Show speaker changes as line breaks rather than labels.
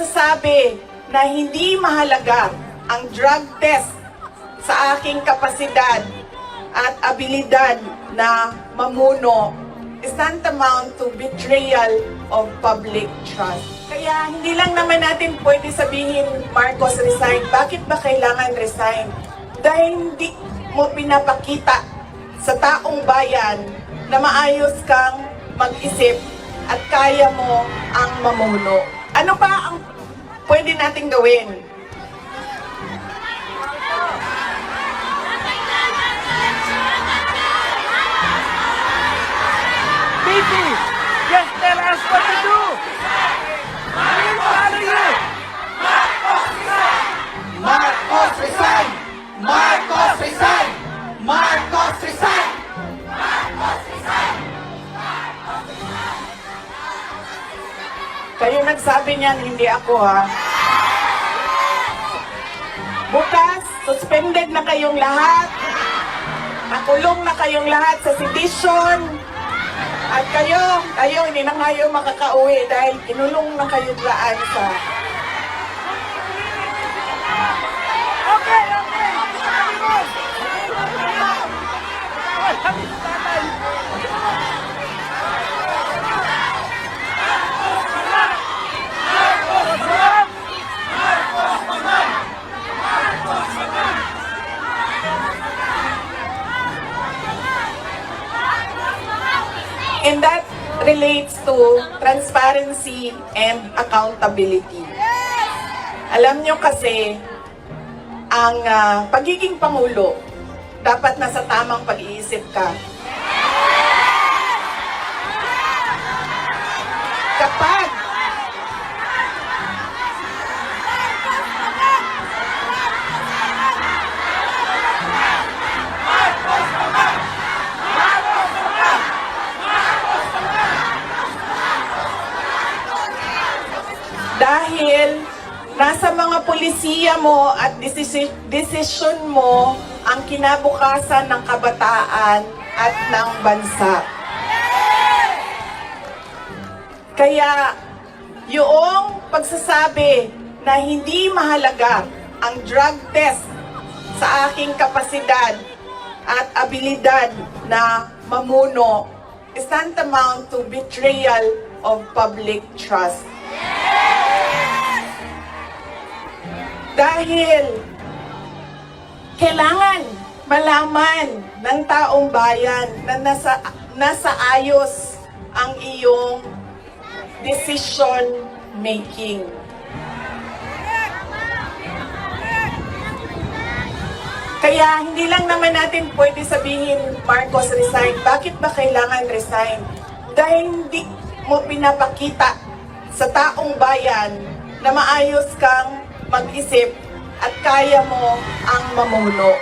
pagsasabi na hindi mahalaga ang drug test sa aking kapasidad at abilidad na mamuno is tantamount to betrayal of public trust. Kaya hindi lang naman natin pwede sabihin, Marcos resign. Bakit ba kailangan resign? Dahil hindi mo pinapakita sa taong bayan na maayos kang mag-isip at kaya mo ang mamuno. Ano pa ang pwede nating gawin? Kayo nagsabi niyan, hindi ako ha. Bukas, suspended na kayong lahat. Nakulong na kayong lahat sa sedition. At kayo, kayo, hindi na kayo makakauwi dahil kinulong na kayo dyan sa... And that relates to transparency and accountability. Alam nyo kasi, ang ah, pagiging Pangulo, dapat nasa tamang pag-iisip ka. Kapag dahil nasa mga polisiya mo at desisyon mo ang kinabukasan ng kabataan at ng bansa. Kaya yung pagsasabi na hindi mahalaga ang drug test sa aking kapasidad at abilidad na mamuno is tantamount to betrayal of public trust. Dahil kailangan malaman ng taong bayan na nasa, nasa ayos ang iyong decision making. Kaya hindi lang naman natin pwede sabihin, Marcos resign. Bakit ba kailangan resign? Dahil hindi mo pinapakita sa taong bayan na maayos kang mag-isip at kaya mo ang mamuno.